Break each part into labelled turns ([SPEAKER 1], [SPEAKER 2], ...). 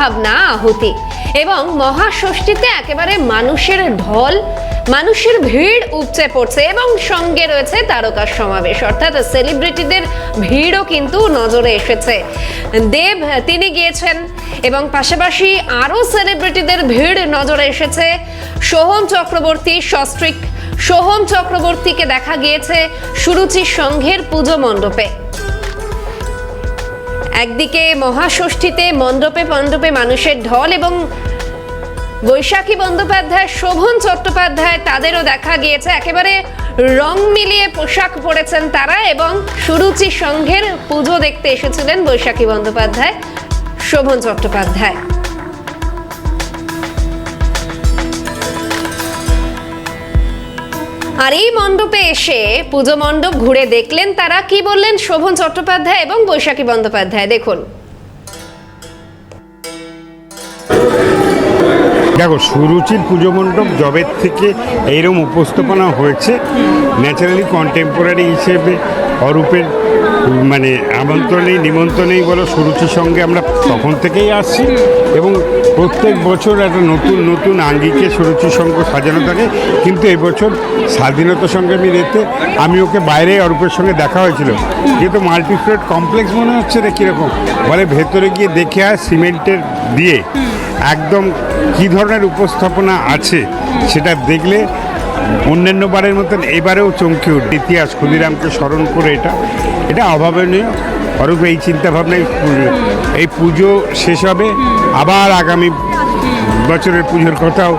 [SPEAKER 1] ভাবনা আহুতি এবং মহাষষ্ঠীতে একেবারে মানুষের ঢল, মানুষের ভিড় উপচে পড়ছে এবং সঙ্গে রয়েছে তারকার সমাবেশ। অর্থাৎ সেলিব্রিটিদের ভিড়ও কিন্তু নজরে এসেছে। দেব, তিনি গিয়েছেন এবং পাশাপাশি আরও সেলিব্রিটিদের ভিড় নজরে এসেছে। সোহম চক্রবর্তী, সস্ত্রিক, সোহম চক্রবর্তীকে দেখা গিয়েছে সুরুচি সংঘের পুজো মণ্ডপে। একদিকে মহাষষ্ঠীতে মণ্ডপে মণ্ডপে মানুষের ঢল এবং বৈশাখী বন্দ্যোপাধ্যায়, শোভন চট্টোপাধ্যায় তাদেরও দেখা গিয়েছে। একেবারে রং মিলিয়ে পোশাক পরেছেন তারা এবং সুরুচি সংঘের পুজো দেখতে এসেছিলেন বৈশাখী বন্দ্যোপাধ্যায়, শোভন চট্টোপাধ্যায়। আর এই মণ্ডপে এসে পুজো মণ্ডপ ঘুরে দেখলেন তারা। কি বললেন? শোভন চট্টোপাধ্যায় এবং বৈশাখী বন্দ্যোপাধ্যায়। দেখুন।
[SPEAKER 2] দেখো, সুরুচির পুজো মণ্ডপ জবের থেকে এইরকম উপস্থাপনা হয়েছে, ন্যাচারালি কন্টেম্পোরারি হিসেবে অরূপের মানে আমন্ত্রণেই, নিমন্ত্রণেই বলো সুরুচির সঙ্গে আমরা তখন থেকেই আসছি এবং প্রত্যেক বছর একটা নতুন নতুন আঙ্গিকে সুরুচির সঙ্গে সাজানো থাকে। কিন্তু এবছর স্বাধীনতা সংগ্রামী রেতে আমি ওকে বাইরে অরূপের সঙ্গে দেখা হয়েছিল। যেহেতু মাল্টিফ্লোর কমপ্লেক্স মনে হচ্ছে রে কীরকম। বলে ভেতরে গিয়ে দেখে আয় সিমেন্টের দিয়ে। একদম কি ধরনের উপস্থাপনা আছে সেটা দেখলে অন্যান্য বারের মতন এবারেও চমকে উঠবে ইতিহাস ক্ষুদিরামকে স্মরণ করে এটা। এটা অভাবনীয়। অরূপ এই চিন্তাভাবনাই এই পুজো শেষ হবে, আবার আগামী বছরের পুজোর কথাও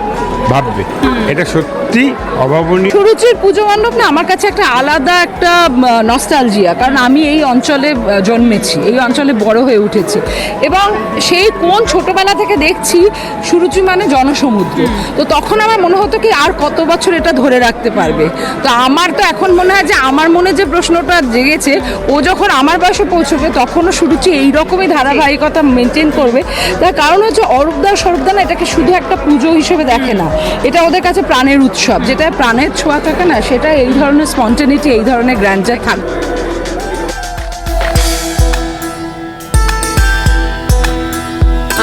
[SPEAKER 2] ভাববে। এটা সত্যি। অভাবনীয়।
[SPEAKER 3] সুরুচির পুজো মণ্ডপ না আমার কাছে একটা আলাদা একটা নস্টালজিয়া কারণ আমি এই অঞ্চলে জন্মেছি, এই অঞ্চলে বড় হয়ে উঠেছি। এবং সেই কোন ছোটবেলা থেকে দেখছি সুরুচি মানে জনসমুদ্র। তো তখন আমার মনে হতো কি আর কত বছর এটা ধরে রাখতে পারবে। তো আমার তো এখন মনে হয় যে, আমার মনে যে প্রশ্নটা জেগেছে, ও যখন আমার বয়সে পৌঁছবে, তখনও সুরুচি এই রকমই ধারাবাহিকতা মেনটেন করবে। তার কারণ হচ্ছে অরূপদা স্বরূপদা না এটাকে শুধু একটা পুজো হিসেবে দেখে না। এটা ওদের কাছে প্রাণের উৎসব, যেটা প্রাণের ছোঁয়া থাকে না, সেটা এই ধরনের স্পন্টেনিটি এই ধরনের গ্র্যান্ডার থাকবে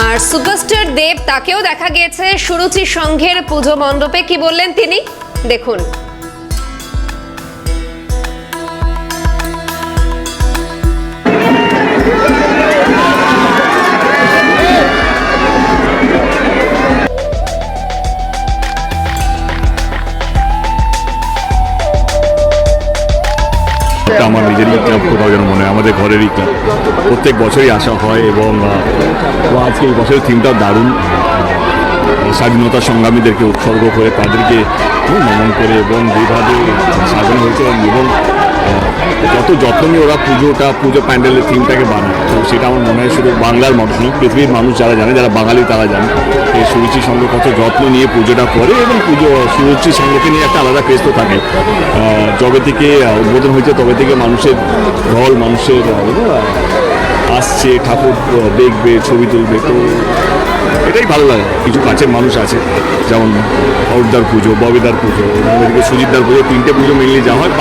[SPEAKER 1] আর সুপারস্টার দেব তাকেও দেখা গিয়েছে সুরুচি সংঘের পুজো মণ্ডপে, কি বললেন তিনি? দেখুন।
[SPEAKER 4] এটা আমার নিজেরই ক্লাব কোথাও যেন মনে হয়, আমাদের ঘরেরই ক্লাব প্রত্যেক বছরই আসা হয় এবং আজকে এই বছরের থিমটা দারুণ। স্বাধীনতা সংগ্রামীদেরকে উৎসর্গ করে তাদেরকে নমন করে এবং যেভাবে সাজানো হয়েছে এবং যত যত্ন নিয়ে ওরা পুজোটা, পুজো প্যান্ডেলের থিমটাকে বানায়। তো সেটা আমার মনে হয় শুধু বাংলার মানুষ নয়, পৃথিবীর মানুষ যারা জানে, যারা বাঙালি তারা জানে। এই সুরুচির সঙ্গে কত যত্ন নিয়ে পুজোটা করে এবং পুজো, সুরুচির সঙ্গেকে নিয়ে একটা আলাদা পেস্ট তো থাকে। যবে থেকে উদ্বোধন হয়েছে, তবে থেকে মানুষের ঢল মানুষের আসছে, ঠাকুর দেখবে, ছবি তুলবে। তো এটাই ভালো লাগে। কিছু কাছের মানুষ আছে, যেমন অরদার পুজো, ববিদার পুজো সুজিতদার পুজো, তিনটে পুজো মিলিয়ে যাওয়া হয়